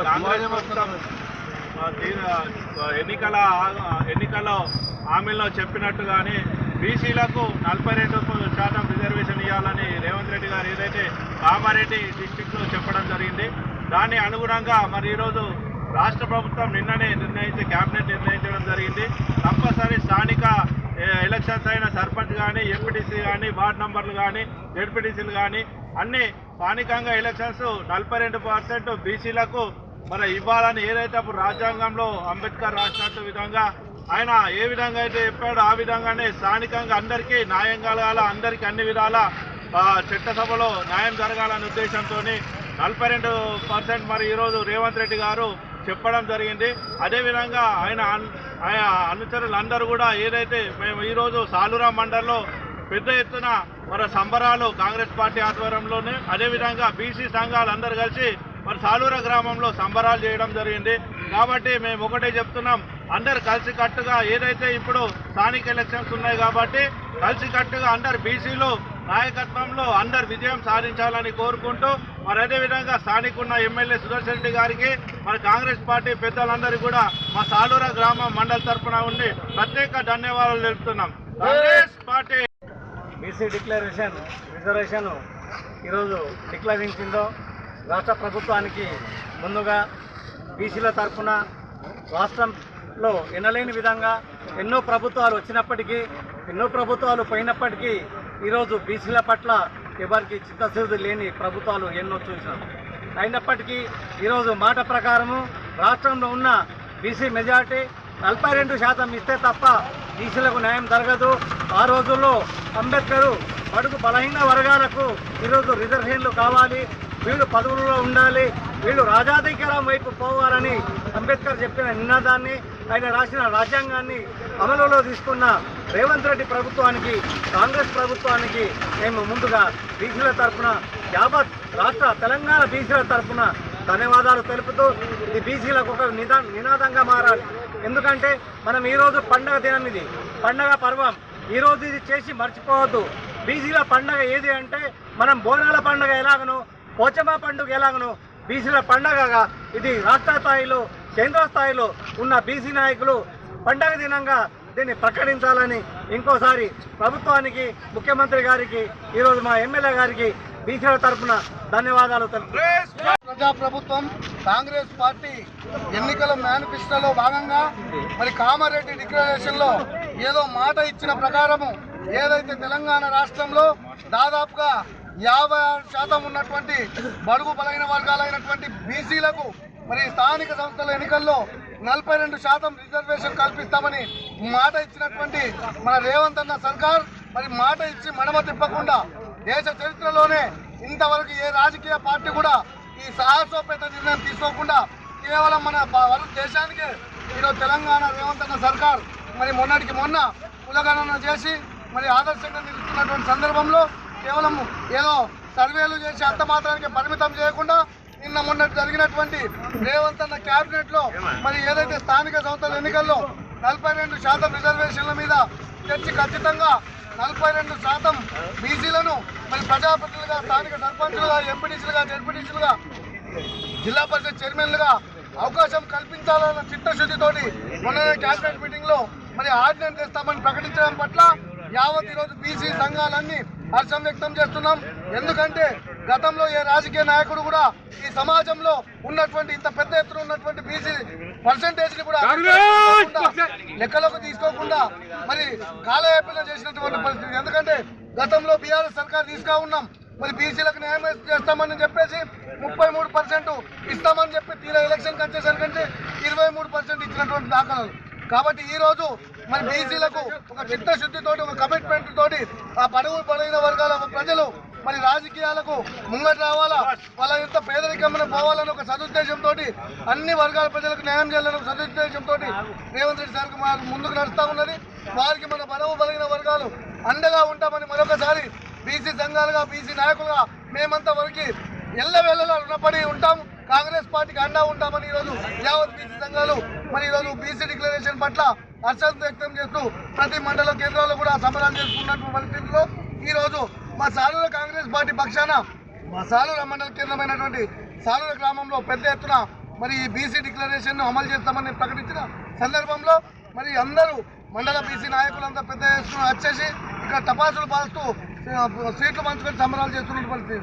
ఎన్నికల ప్రభుత్వం హామీల్లో చెప్పినట్టు కానీ ఎన్నికల ఎన్నికల హామీలో బీసీలకు నలభై రెండు శాతం రిజర్వేషన్ ఇవ్వాలని రేవంత్ రెడ్డి గారు ఏదైతే కామారెడ్డి డిస్టిక్లో చెప్పడం జరిగింది దాని అనుగుణంగా మరి ఈరోజు రాష్ట్ర ప్రభుత్వం నిన్ననే నిర్ణయించి క్యాబినెట్ నిర్ణయించడం జరిగింది. కంపల్సరీ స్థానిక ఎలక్షన్స్ అయిన సర్పంచ్ కానీ ఎంపీటీసీ కానీ వార్డ్ నంబర్లు కానీ జడ్పీటీసీలు కానీ అన్ని స్థానికంగా ఎలక్షన్స్ నలభై రెండు పర్సెంట్ బీసీలకు మరి ఇవ్వాలని ఏదైతే అప్పుడు రాజ్యాంగంలో అంబేద్కర్ రాసినట్టు విధంగా ఆయన ఏ విధంగా అయితే చెప్పాడో ఆ విధంగానే స్థానికంగా అందరికీ న్యాయం కలగాల అందరికీ అన్ని విధాల చట్టసభలో న్యాయం జరగాలనే ఉద్దేశంతో నలభై రెండు పర్సెంట్ మరి ఈరోజు రేవంత్ రెడ్డి గారు చెప్పడం జరిగింది. అదేవిధంగా ఆయన అన్- ఆయన అనుచరులందరూ కూడా ఏదైతే మేము ఈరోజు సాలూరా మండల్లో పెద్ద ఎత్తున మన సంబరాలు కాంగ్రెస్ పార్టీ ఆధ్వర్యంలోనే అదేవిధంగా బీసీ సంఘాలు అందరూ కలిసి మరి సాలూర గ్రామంలో సంబరాలు చేయడం జరిగింది. కాబట్టి మేము ఒకటే చెప్తున్నాం అందరు కలిసికట్టుగా ఏదైతే ఇప్పుడు స్థానిక ఎలక్షన్స్ ఉన్నాయి కాబట్టి కలిసికట్టుగా అందరు బీసీలు నాయకత్వంలో అందరు విజయం సాధించాలని కోరుకుంటూ మరి అదేవిధంగా స్థానికున్న ఎమ్మెల్యే సుదర్శన్ రెడ్డి గారికి మరి కాంగ్రెస్ పార్టీ పెద్దలందరూ కూడా మా సాలూర గ్రామం మండల తరఫున ఉండి ప్రత్యేక ధన్యవాదాలు తెలుపుతున్నాం. Congress party BC declaration reservation ఈరోజు డిక్లరించిందో రాష్ట్ర ప్రభుత్వానికి ముందుగా బీసీల తరఫున రాష్ట్రంలో ఎనలేని విధంగా ఎన్నో ప్రభుత్వాలు వచ్చినప్పటికీ ఎన్నో ప్రభుత్వాలు పోయినప్పటికీ ఈరోజు బీసీల పట్ల ఎవరికి చిత్తశుద్ధి లేని ప్రభుత్వాలు ఎన్నో చూసాం అయినప్పటికీ ఈరోజు మాట ప్రకారము రాష్ట్రంలో ఉన్న బీసీ మెజార్టీ నలభై రెండు శాతం ఇస్తే తప్ప బీసీలకు న్యాయం జరగదు. ఆ రోజుల్లో అంబేద్కర్ బడుగు బలహీన వర్గాలకు ఈరోజు రిజర్వేషన్లు కావాలి. వీళ్ళు పదవులలో ఉండాలి వీళ్ళు రాజాధికారం వైపు పోవాలని అంబేద్కర్ చెప్పిన నినాదాన్ని ఆయన రాసిన రాజ్యాంగాన్ని అమలులో తీసుకున్న రేవంత్ రెడ్డి ప్రభుత్వానికి కాంగ్రెస్ ప్రభుత్వానికి మేము ముందుగా బీసీల తరఫున యావత్ రాష్ట్ర తెలంగాణ బీసీల తరఫున ధన్యవాదాలు తెలుపుతూ ఇది బీసీలకు ఒక నిదా నినాదంగా మారాలి. ఎందుకంటే మనం ఈరోజు పండగ దినం ఇది. పండగ పర్వం. ఈరోజు ఇది చేసి మర్చిపోవద్దు. బీసీల పండగ ఏది అంటే మనం బోనాల పండగ ఎలాగనో పోచమ్మ పండుగ ఎలాగనో బీసీల పండగగా ఇది రాష్ట్ర స్థాయిలో కేంద్ర స్థాయిలో ఉన్న బీసీ నాయకులు పండగ దినంగా దీన్ని ప్రకటించాలని ఇంకోసారి ప్రభుత్వానికి ముఖ్యమంత్రి గారికి ఈరోజు మా ఎమ్మెల్యే గారికి బీసీల తరఫున ధన్యవాదాలు ప్రజాప్రభుత్వం కాంగ్రెస్ పార్టీ ఎన్నికల మేనిఫెస్టోలో భాగంగా మరి కామారెడ్డి డిక్లరేషన్లో ఏదో మాట ఇచ్చిన ప్రకారము ఏదైతే తెలంగాణ రాష్ట్రంలో దాదాపుగా యాభై ఆరు శాతం ఉన్నటువంటి బడుగు బలైన వర్గాలైనటువంటి బీసీలకు మరి స్థానిక సంస్థల ఎన్నికల్లో నలభై రెండు శాతం రిజర్వేషన్ కల్పిస్తామని మాట ఇచ్చినటువంటి మన రేవంత్ అన్న సర్కార్ మరి మాట ఇచ్చి మడమ తిప్పకుండా దేశ చరిత్రలోనే ఇంతవరకు ఏ రాజకీయ పార్టీ కూడా ఈ సాహసోపేత నిర్ణయం తీసుకోకుండా కేవలం మన దేశానికే ఈరోజు తెలంగాణ రేవంత్ అన్న సర్కార్ మరి మొన్నటికి మొన్న కులగణన చేసి మరి ఆదర్శంగా నిలుస్తున్నటువంటి సందర్భంలో కేవలం ఏదో సర్వేలు చేసి అంత మాత్రానికి పరిమితం చేయకుండా నిన్న మొన్న జరిగినటువంటి రేవంత్ అన్న క్యాబినెట్లో మరి ఏదైతే స్థానిక సంస్థల ఎన్నికల్లో నలభై రెండు శాతం రిజర్వేషన్ల మీద చర్చి ఖచ్చితంగా నలభై రెండు శాతం బీసీలను మరి ప్రజాప్రతినిధులుగా స్థానిక సర్పంచులుగా ఎంపీటీసీలుగా జడ్పీటీసీలుగా జిల్లా పరిషత్ చైర్మన్లుగా అవకాశం కల్పించాలన్న చిత్తశుద్ధితోటి మొన్న క్యాబినెట్ మీటింగ్లో మరి ఆర్డినెన్స్ తెస్తామని ప్రకటించడం పట్ల యావత్ ఈరోజు బీసీ సంఘాలన్నీ హర్షం వ్యక్తం చేస్తున్నాం. ఎందుకంటే గతంలో ఏ రాజకీయ నాయకుడు కూడా ఈ సమాజంలో ఉన్నటువంటి ఇంత పెద్ద ఎత్తున ఉన్నటువంటి బీసీ పర్సంటేజ్ని కూడా లెక్కలోకి తీసుకోకుండా మరి కాలయాపన చేసినటువంటి పరిస్థితి. ఎందుకంటే గతంలో బీఆర్ఎస్ సర్కార్ తీసుకా ఉన్నాం. మరి బీసీలకు న్యాయం చేస్తామని చెప్పేసి ముప్పై మూడు పర్సెంట్ ఇస్తామని చెప్పి తీరా ఎలక్షన్ వచ్చేసరికంటే ఇరవై మూడు పర్సెంట్ ఇచ్చినటువంటి దాఖలాలు. కాబట్టి ఈ రోజు మరి బీసీలకు ఒక చిత్తశుద్ధితోటి ఒక కమిట్మెంట్ తోటి ఆ బడుగు పడిన వర్గాల ప్రజలు మరి రాజకీయాలకు ముంగట రావాలా? వాళ్ళ యొక్క పేదరికమైన పోవాలని ఒక సదుద్దేశంతో అన్ని వర్గాల ప్రజలకు న్యాయం చేయాలని ఒక సదుద్దేశంతో రేవంత్ రెడ్డి సార్ మాకు ముందుకు నడుస్తూ ఉన్నది. వారికి మన బలవు బలిగిన వర్గాలు అండగా ఉంటామని మరొకసారి బీసీ సంఘాలుగా బీసీ నాయకులుగా మేమంతా వరకు ఎల్లవేళలా రుణపడి ఉంటాం. కాంగ్రెస్ పార్టీకి అండా ఉంటామని ఈరోజు యావత్ బీసీ సంఘాలు మరి ఈరోజు బీసీ డిక్లరేషన్ పట్ల హర్షం వ్యక్తం చేస్తూ ప్రతి మండల కేంద్రాల్లో కూడా సమరాలు చేసుకున్నటువంటి పరిస్థితుల్లో ఈ రోజు మా సాలూర కాంగ్రెస్ పార్టీ పక్షాన మా సాలూర మండల కేంద్రమైనటువంటి సాలూర గ్రామంలో పెద్ద ఎత్తున మరి ఈ బీసీ డిక్లరేషన్ను అమలు చేస్తామని ప్రకటించిన సందర్భంలో మరి అందరూ మండల బీసీ నాయకులంతా పెద్ద ఎత్తున వచ్చేసి ఇక్కడ టపాసులు పాల్స్తూ సీట్లు పంచుకొని సంబరాలు చేస్తున్నటువంటి పరిస్థితి.